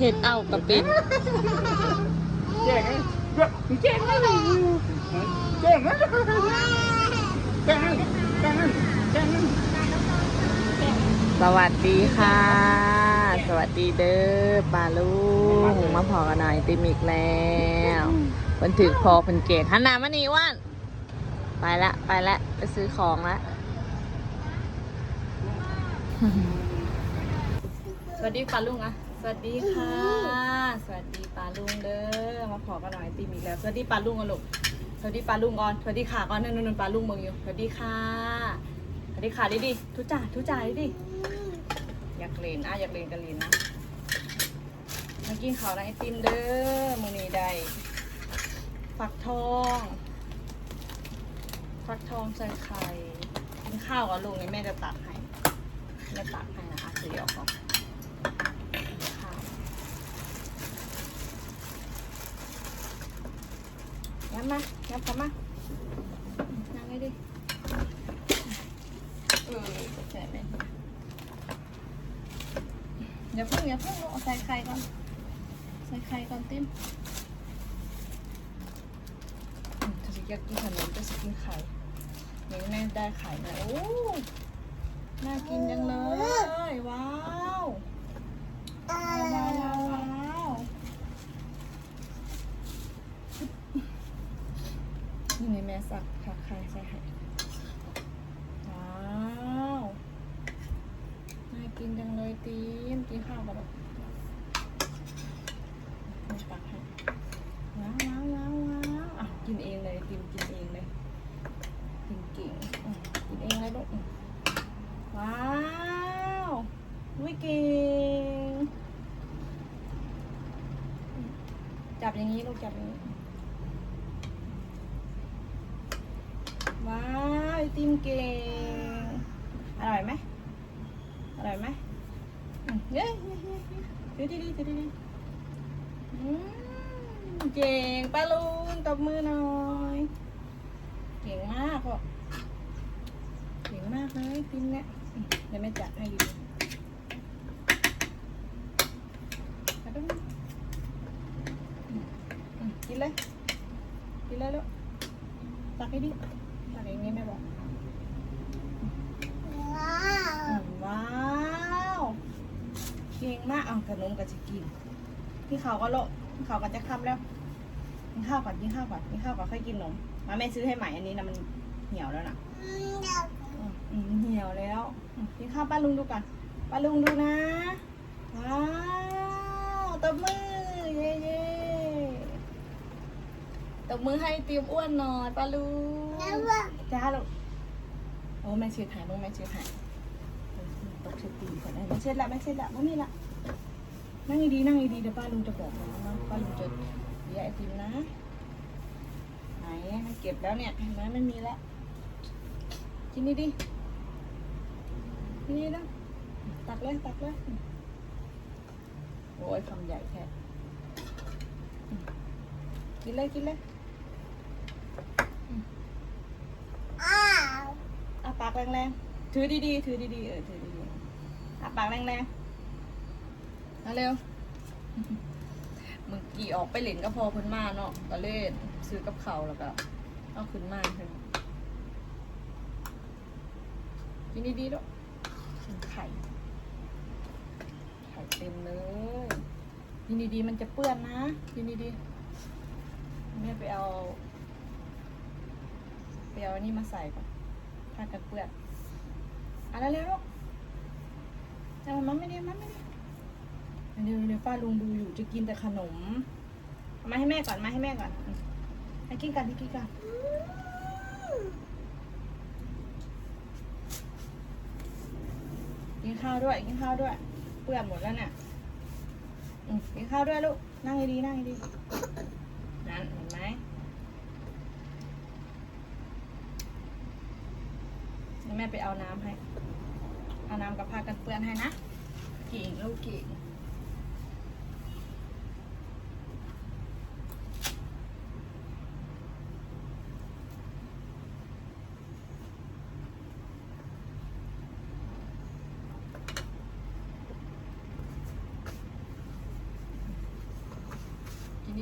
เห็ดเอากับเป็ดเจ๊งเจ๊งนะเจ๊งนะเจ๊งนะเจ๊งนะเจ๊งนะสวัสดีค่ะ สวัสดีเด้อปลาลูกมาพอกันหน่อยติมอีกแล้วมันถือพอเพันเกตหันหน้ามานี่ว่านไปละไปละไปซื้อของละสวัสดีปลาลุงอะ สวัสดีค่ะ สวัสดีปลาลุงเด้อ มาขอกันหน่อยตีมอีกแล้ว สวัสดีปลาลุงก่อนลูก สวัสดีปลาลุงก่อน สวัสดีค่ะก่อนนั่นนั่นปลาลุงมึงอยู่ สวัสดีค่ะ สวัสดีค่ะดิดิทุจ่าทุจ่าดิดิ อยากเล่นอะอยากเล่นกันเล่นนะมากินข้าวนะไอติมเด้อมือนี้ได้ฟักทองฟักทองใส่ไข่ กินข้าวกับลุงนี่แม่จะตักให้ แม่ตักให้นะอะซื้อออกก่อน ข้าว ยับมายับเข้ามานั่งให้ดิเออใช่ไหมอย่าเพิ่งอย่าเพิ่งเอาใส่ไข่ก่อน ใส่ไข่ก่อนติ้มถ้าจะอยากกินขนมก็จะกินไข่นี่แม่ได้ไข่มาโอ้น่ากินจังเลย ว้าวว้าวว้าวว้าวนี่ไงแม่ สักผักไข่ใส่ให้ว้าวน่ากินจังเลยตีนกินข้าวกับแบบตักให้ว้าวว้าวว้าวว้าวอะกินเองเลยตีนกินเองเลยกินเก่งกินเองเลยลูกว้าววิเก่งจับอย่างนี้ลูกจับอย่างนี้ ว้าวไอติมเก่ง อร่อยไหมอร่อยไหมเย้เย้เย้เย้ถือดีๆดีๆเก่งป้าลุงตบมือหน่อย เก่งมากพ่อเก่งมากเลยติมเนี่ยอืมเดี๋ยวแม่จัดให้ดีๆเอาไปอืมกินเลย กินเลยลูกตักให้ดิตักอย่างนี้แม่บอกอืมว้าว เก่งมากเอาขนมกับจะกินพี่เขาก็โลพี่เขาก็จะคำแล้วกินข้าวก่อนกินข้าวก่อนกินข้าวก่อนค่อยกินนมมาแม่ซื้อให้ใหม่อันนี้นะมันเหี่ยวแล้วนะอืมเหี่ยวแล้วกินข้าวป้าลุงดูก่อนป้าลุงดูนะว้าวตบมือเย้เย้ตบมือให้เตรียมอ้วนหน่อยป้าลุงจ้าลูกโอ้แม่เช็ดหายลูกแม่เช็ดหายตกเช็ดตีนก่อนได้แม่เช็ดละแม่เช็ดละไม่มีละ นั่งดีๆนั่งดีๆเดี๋ยวป้าลุงจะบอกนะว่าป้าลุงจะเลี้ยงไอติมนะ ไหนให้เก็บแล้วเนี่ยเห็นไหมมันมีแล้วกินดีดีๆกินดีนะตักเลยตักเลยโอ้ยคำใหญ่แท้อืมกินเลยกินเลยอืมอะปากแรงๆถือดีๆถือดีๆเออถือดีๆอะปากแรงๆ เอาเร็วมื่อกี้ออกไปเหล่นก็พอเพิ่นมาเนาะก็เล่นซื้อกับเขาแล้วก็เอาขึ้นมาเพิ่นกินดีๆด้วยไข่ ไข่เต็มเลยกินดีๆมันจะเปื้อนนะกินดีๆแม่ไปเอาไปเอาอันนี้มาใส่ก่อนถ้ากันเปื้อนเอะไรเร็วลูกจะมันไม่ได้มันไม่ได้ เดี๋ยวเดี๋ยวป้าลุงดูอยู่จะกินแต่ขนมเอามาให้แม่ก่อนมาให้แม่ก่อนให้กินกันให้กินกันกินข้าวด้วยกินข้าวด้วยเปื้อนหมดแล้วเนี่ยกินข้าวด้วยลูกนั่งดีนั่งดีนั่นเห็นไหมแม่ไปเอาน้ำให้ เอาน้ำกับผ้ากันเปื้อนให้นะเก่งลูกเก่ง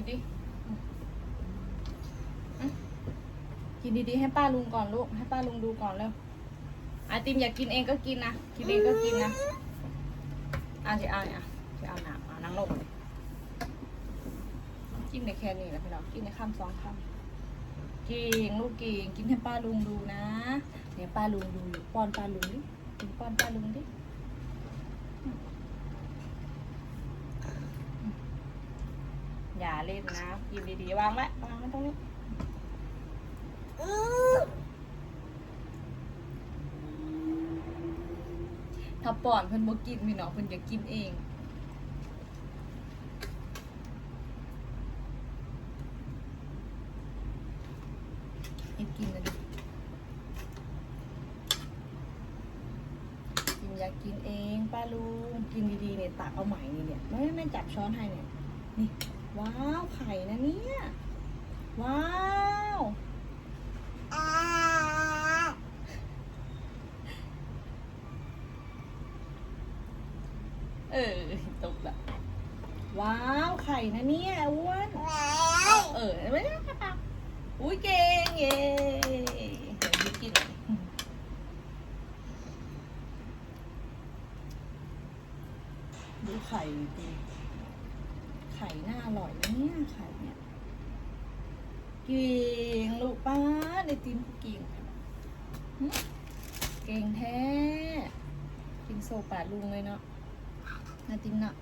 ดีกินดีๆให้ป้าลุงก่อนลูก ให้ป้าลุงดูก่อนเร็วไอติมอยากกินเองก็กินนะ กินเองก็กินนะอะจะเอาเนี่ยจะเอาหนามเอานั่งลงเลยกินในแค่นี้แหละพี่น้องกินในข้ามสองคำก่งลูกก่งกินให้ป้าลุงดูนะ เนี่ยป้าลุงดูป้อนป้าลุงดิกินป้อนป้าลุงดิ อย่า เล่นนะกินดีๆวางไว้วางไว้ตรงนี้ถ้าป้อนเพิ่นบ่กินพี่น้องเพิ่นจะกินเองให้กินนะดิกินอยากกินเองป้าลุงกินดีๆเนี่ยตักเอาใหม่นี่เนี่ยไม่ไม่จับช้อนให้เนี่ยนี่ ว้าวไข่นะเนี่ย ว้าวเออตกละว้าวไข่นะเนี่ยอ้วนเออไม่ได้ปะอุ้ยเก่งเย้เดี๋ยวกินดูไข่ดี ไข่น่าอร่อยนะเนี่ยไข่เนี่ยเก่งลูกป้าในตีนเก่งหึเก่งแท้กินโซปาลุงเลยเนาะนาตินเนาะ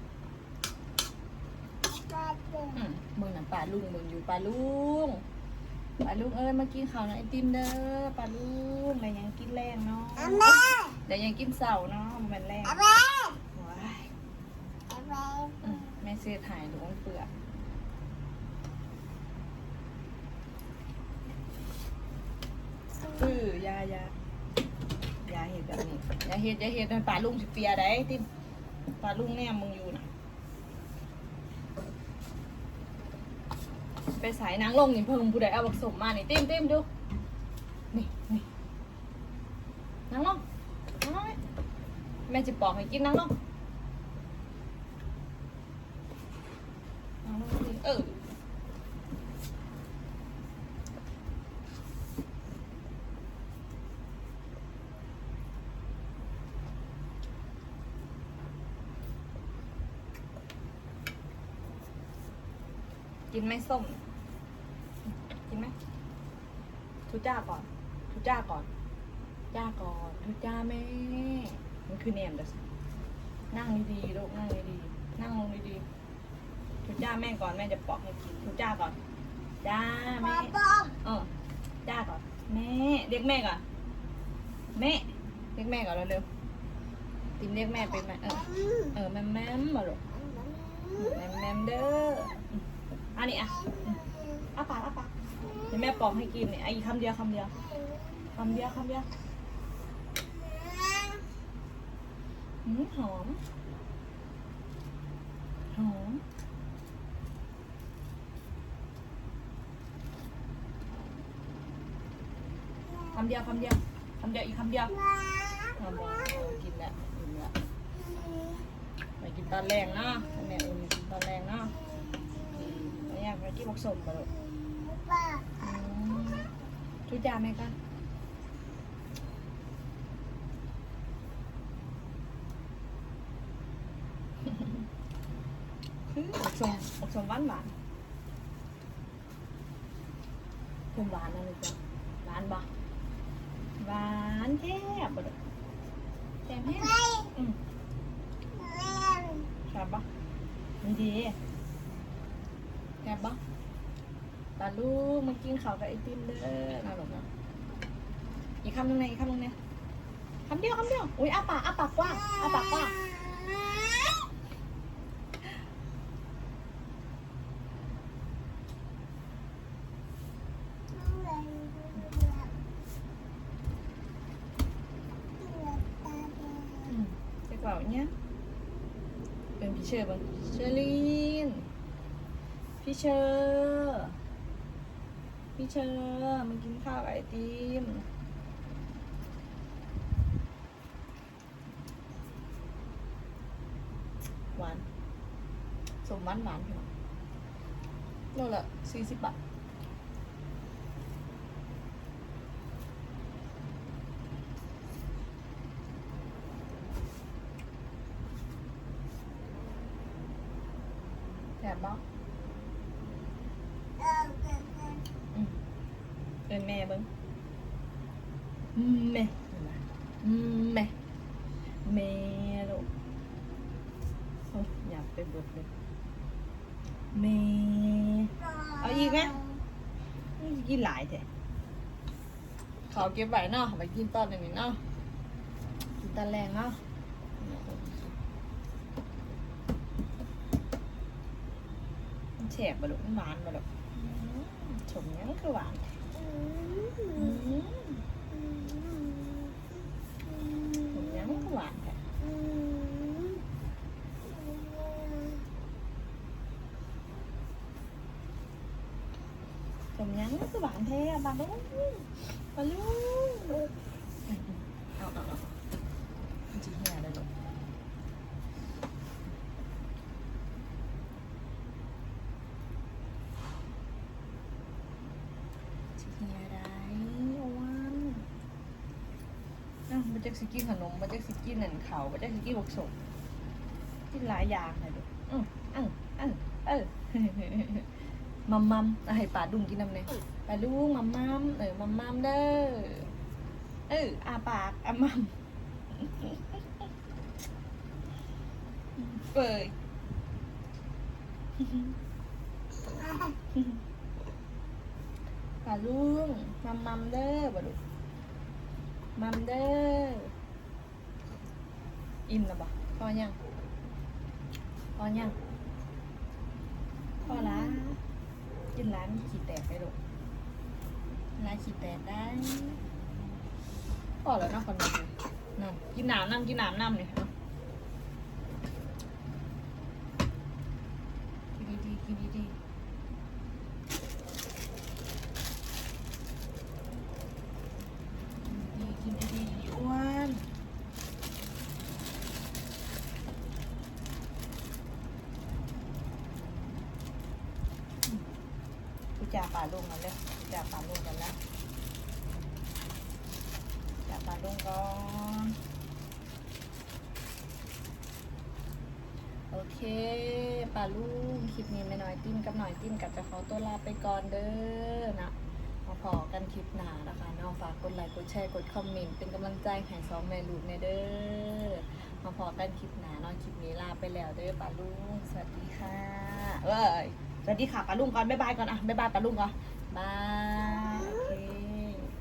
อืมมึงน่ะปลาลุงมึงอยู่ปลาลุงปลาลุงเอ้ยมากินข้าวหน่อยไอติมเด้อปลาลุงแต่ยังกินแรงเนาะแต่ยังกินเสาเนาะมันแรงว้าย อืมแม่เสียถ่ายดูมันเปลือกปื้อยายายาเห็ดแบบนี้ยาเห็ดยาเห็ดปลาลุงสิเปียได้ไอติมปลาลุงแน่มึงอยู่นะไปสายนางลงนี่เพิ่งผู้ใดเอาบักสมมานี่เต็มเต็มดูนี่นี่นางลงนางลงแม่จะปอกให้กินนางลงนางลงสิ เออกินไหมส้ม กินไหมทุจ้าก่อน ทุจ้าก่อน จ้าก่อน ทุจ้าแม่ มันคือเนมเด้อนั่งดีๆลูกนั่งดีๆนั่งลงดีๆ ทุจ้าแม่ก่อนแม่จะปอกให้กินทุจ้าก่อน จ้าแม่เออจ้าก่อนแม่เรียกแม่ก่อนแม่เรียกแม่ก่อนเร็วๆติมเรียกแม่เป็นไหมเออเออแม่แม่มาลูกแม่แม่เด้ออืมอันนี้อะอืมอ้าปากอ้าปากเดี๋ยวแม่ปอกให้กินเนี่ยไอ้คำเดียวคำเดียวคำเดียวคำเดียวอืมหอมหอม คำเดียวคำเดียวคำเดียวอีกคำเดียวคำเดียวกินแล้วกินแล้วไปกินตอนแรงเนาะแม่อุ่นกินตอนแรงเนาะไม่อยากไปกินผสมมาลูกอืมชุดยาไหมคะผสมผสมหวานหวานเป็นหวานนะลูกจ้ะหวานบ่ หวานแค่บดแจ่มแห้งอืมแซ่บปะนี่ดีแซ่บปะตาลูกมากินข้าวกับไอติมเด้อน่าหลงอะอีกคำหนึงไงอีกคำหนึงไงคำเดียวคำเดียวอุ้ยอ้าปากอ้าปากกว้างอ้าปากกว้างอืมจะกล่าวเนี้ยเป็นพี่เชอร์บ้างเชอรีน พี่ เชอร์พี่เชอร์มากินข้าวไอติมหวานสมหวานหวานพี่น้องโลละสี่สิบบาทแถมบ้าง เป็นแม่เบิ้งอืมแม่เห็นไหมอืมแม่แม่ลูกโอ้ยอยากไปเบิดเลยแม่เอาอีกไหมกินหลายแท้ขอเก็บไว้เนาะไปกินตอนหนึ่งเนาะกินตอนแรงเนาะมันแฉบบ่ลูกมันหวานบ่ลูกอืมชมยังคือหวานแท้อืมชมยังคือหวานแท้ชมยังคือหวาน แท้อะบาลูกบาลูกเอาเอาเอามันจะเหี่ยเลยลูก สิเฮียได้โอ้วันนะมันจะ สิกินขนมมันจะสิกินหนันเขามันจะสิกินบกสมกินหลายอย่างเลยดูอืออืออือเออมัมมัมเอาให้ป่าดุงกินน้ำเนี่ยป่าดุงมัมมัมเออมัมมัมเด้อเอออาปากอามัมเปิดป่าลุงมัมมัมเด้อบ่ลูก มัมเด้ออิ่มแล้วบ่พอยังพอยังพอละกินร้านขี้แตกไปลูกร้านขี้แตกได้พอแล้วนะคนนี้นั่นกินน้ำน้ำกินน้ำน้ำเนี่ยเนาะกินดีๆกินดีๆ ดีกินดีๆอ้วนกู จ่าป่าลุงกันเลยกูจ่าป่าลุงกันแล้วจ่าป่าลุงก่อนโอเคป่าลุงคลิปนี้ไม่น้อยติ้นกับหน่อยติ้นกับจะขอตัวลาไปก่อนเด้อนะมาพอกันคลิปหน้านะคะน้องฝากกดไลค์กดแชร์กดคอมเมนต์เป็นกำลังใจให้สองแม่ลูกในเด้อมาพอกันคลิปหน้าน้องคลิปนี้ลาไปแล้วเด้อป้าลุงสวัสดีค่ะเอ้ย สวัสดีค่ะปลาลุงก่อนบ๊ายบายก่อนอะบ๊ายบายปลาลุงก่อนบาย